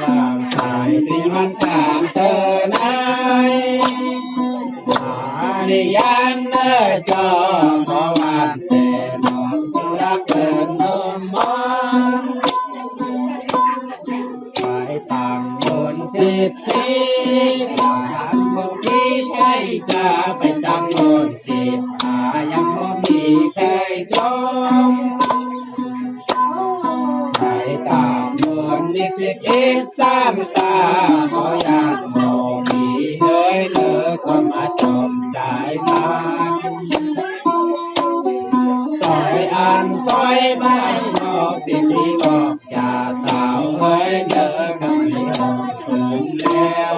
ยามสายสีมันตามเธอนายมาดิยันเนอจอขอวันแต่น้องตุรักเกินนมมอนไปตามบนสิบสีตามบนที่ใกล้กาไปตามนสิบอายังบ่มีใครจอ นิสิตเอ็ดสามตาขออยากโมมีเฮ้ยเลิกก็มาจมใจบ้าซอยอันซอยบ้านนอกปิดีบอกจ่าสาวเฮ้ยเลิกก็ไม่ออกเพิ่นแล้ว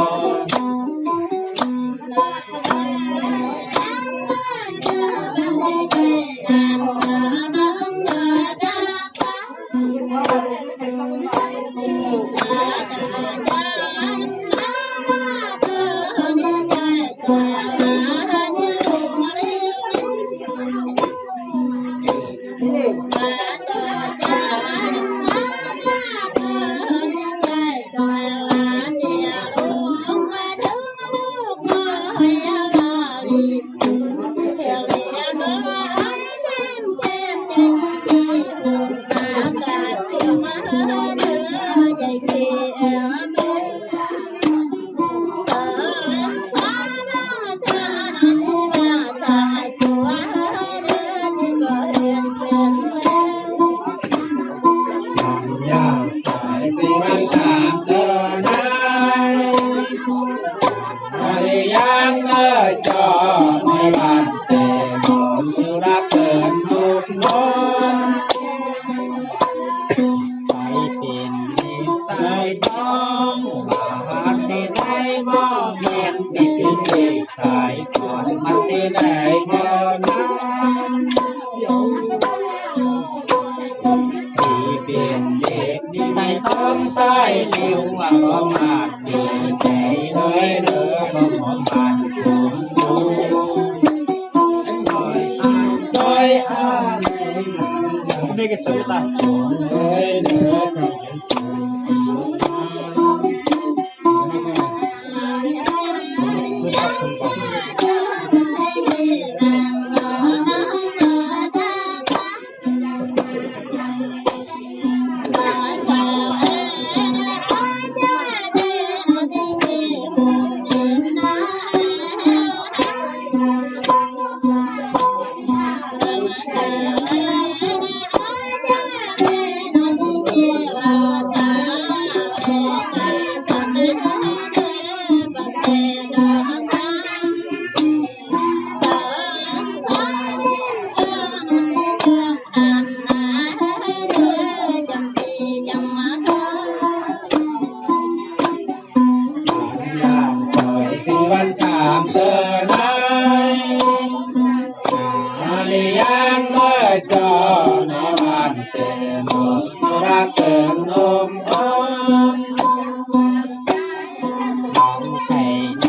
นิสัยต้องบาดที่ได้บอกแม่นที่เป็นเด็กสายสวนมันที่ได้ก็นั้นที่เป็นเด็กดีใส่ต้องใส่ลิ้วว่ จอในวันเต็มรักเกินนมอ้อมน้องไข่ใน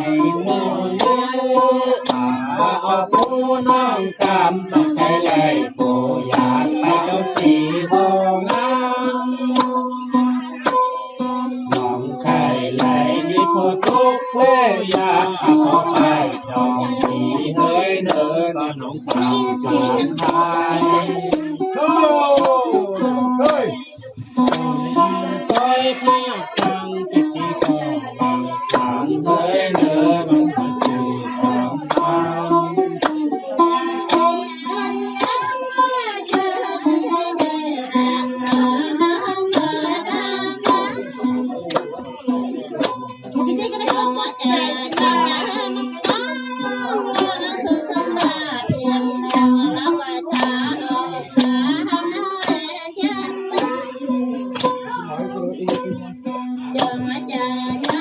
มือลืออาอาผู้น้องคำต้องใช้เลยผู้อยากไปเจ้าตีโบงามน้องไข่ไหลมีผู้ทุกข์ผู้อยากเอาเขาไปจองตีเฮ้ยเด้อน้องคำจอง ก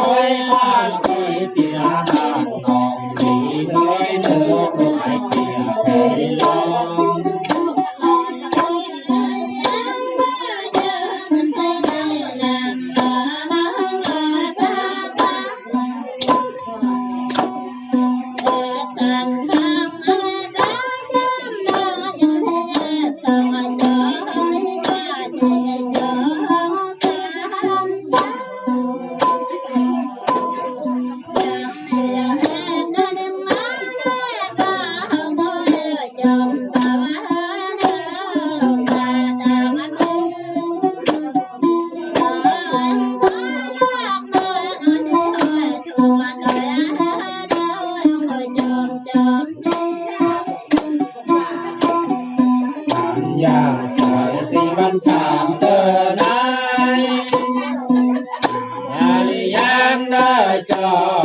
อั ยาสายสีบันขามเตอนายอาลียังได้จอ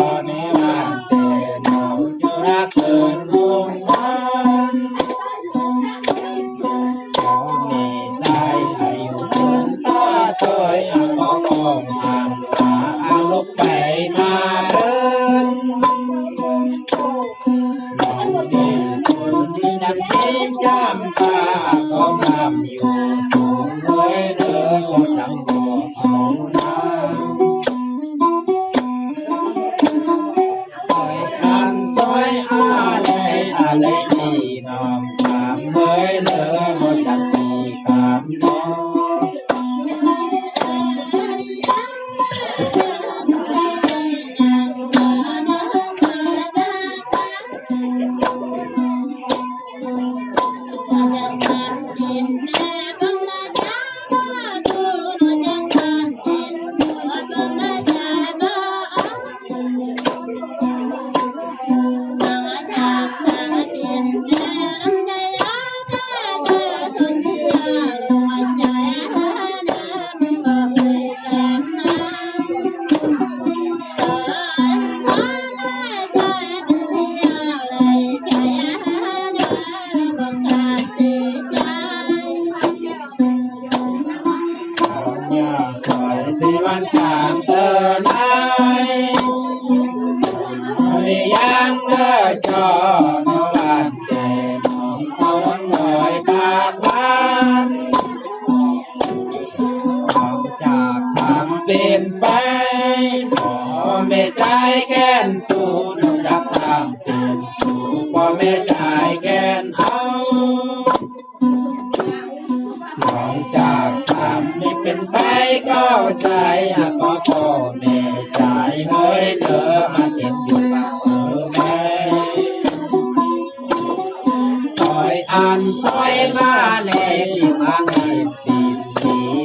ดินก็ งเดอจอนวันเตนองคนหน่อยปากวันออกจากทำเปลี่ยนไปขอไม่ใจแค้นสู้นอกจากทำเปลี่ยนสู้ก็ไม่ใจแค้นเอานอกจากทำไม่เป็นไปก็ใจหากก็พ่อแม่ใจเฮ้ยเธอ อันซอยมาแลที่มาในปีนี้